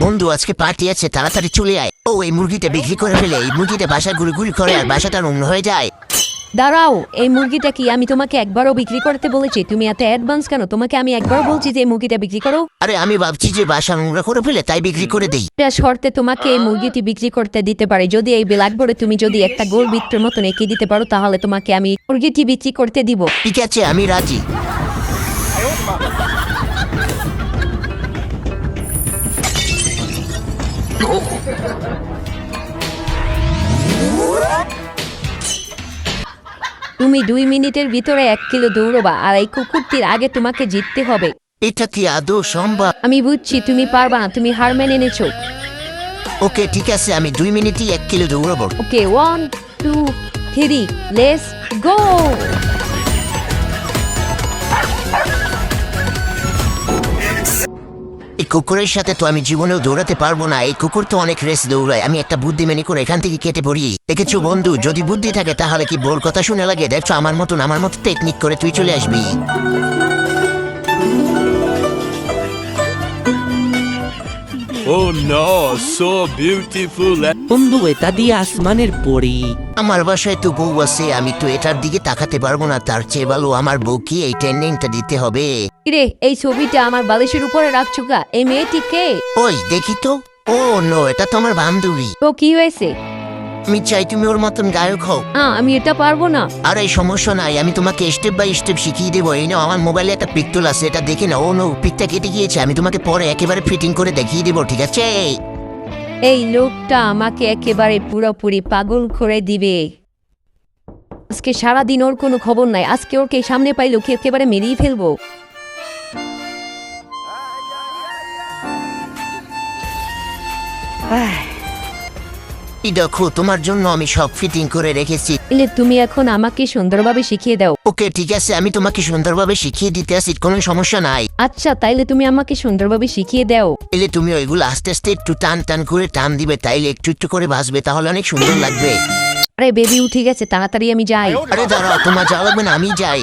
বন্ধু আজকে পার্টি আছে তাড়াতাড়ি চলে আয়। ও এই মুরগিটা বিক্রি করে ফেলে। এই মুরগিটা বাসা গুলি গুলি করে আর বাসাটা নোংরা হয়ে যায়। দাঁড়াও এই মুরগিটা কি আমি তোমাকে একবারও বিক্রি করতে বলেছি? তুমি এত অ্যাডভান্স কেন? তোমাকে আমি একবার বলছি যে এই মুরগিটা বিক্রি করো। আরে আমি ভাবছি যে বাসা নোংরা করে ফেলে তাই বিক্রি করে দেই। এটা শর্তে তোমাকে এই মুরগিটি বিক্রি করতে দিতে পারে। যদি এই ব্ল্যাকবোর্ডে তুমি যদি একটা গোল বৃত্তের মতন এঁকে দিতে পারো তাহলে তোমাকে আমি মুরগিটি বিক্রি করতে দিব। ঠিক আছে আমি রাজি। তুমি দুই মিনিটের ভিতরে এক কিলো দৌড়বা আর এই কুকুরটির আগে তোমাকে জিততে হবে। এটা কি আদৌ সম্ভব? আমি বুঝছি তুমি পারবা না তুমি হার মেনে নিছো। ওকে ঠিক আছে আমি দুই মিনিটই এক kilo দৌড়াবো। Okay one two three let's go কুকুরের সাথে তো আমি জীবনেও দৌড়াতে পারব না। এই কুকুর তো অনেক রেস দৌড়ায়। আমি একটা বুদ্ধি মেনে করে এখান থেকে কেটে পড়ি। দেখেছ বন্ধু যদি বুদ্ধি থাকে তাহলে কি বোর কথা শুনে লাগে? দেখছ আমার মতন আমার মতো টেকনিক করে তুই চলে আসবি। Oh no, so beautiful. বন্ধু এটা দিয়ে আসমানের পরি। আমার বাসায় তো বউ আছে আমি তো এটার দিকে তাকাতে পারব না। তার চেয়ে ভালো আমার বউকে এই ট্রেনিংটা দিতে হবে? রে এই ছবিটা আমার বালিশের উপরে রাখছো কা এই মেয়েটি কে? ওই দেখি তো। ও নো এটা তো আমার বান্ধবী। তো কি হয়েছে? আমি চাই তুমি ওর মতন গায়ক হও। হ্যাঁ আমি এটা পারব না। আর এই সমস্যা নাই আমি তোমাকে স্টেপ বাই স্টেপ শিখিয়ে দেবো। এই নাও আমার মোবাইলে একটা পিকটোল আছে এটা দেখে নাও। ও নো পিকটা কেটে গিয়েছে আমি তোমাকে পরে একেবারে ফিটিং করে দেখিয়ে দেবো ঠিক আছে? এই লোকটা আমাকে একেবারে পুরোপুরি পাগল করে দিবে। আজকে সারাদিন ওর কোনো খবর নাই। আজকে ওকে সামনে পাইলে ওকে একেবারে মেরিয়ে ফেলব। এই দেখো তোমার জন্য আমি সব ফিটিং করে রেখেছি। এলে তুমি এখন আমাকে সুন্দরভাবে শিখিয়ে দাও। ওকে ঠিক আছে আমি তোমাকে সুন্দরভাবে শিখিয়ে দিতে আসি কোনো সমস্যা নাই। আচ্ছা তাইলে তুমি আমাকে সুন্দরভাবে শিখিয়ে দাও। এলে তুমি ওইগুলো আস্তে আস্তে একটু টান টান করে টান দিবে তাইলে একটু একটু করে ভাসবে তাহলে অনেক সুন্দর লাগবে। আরে বেবি উঠে গেছে তাড়াতাড়ি আমি যাই। আরে দাঁড়াও তোমার যাওয়া লাগবে না আমি যাই।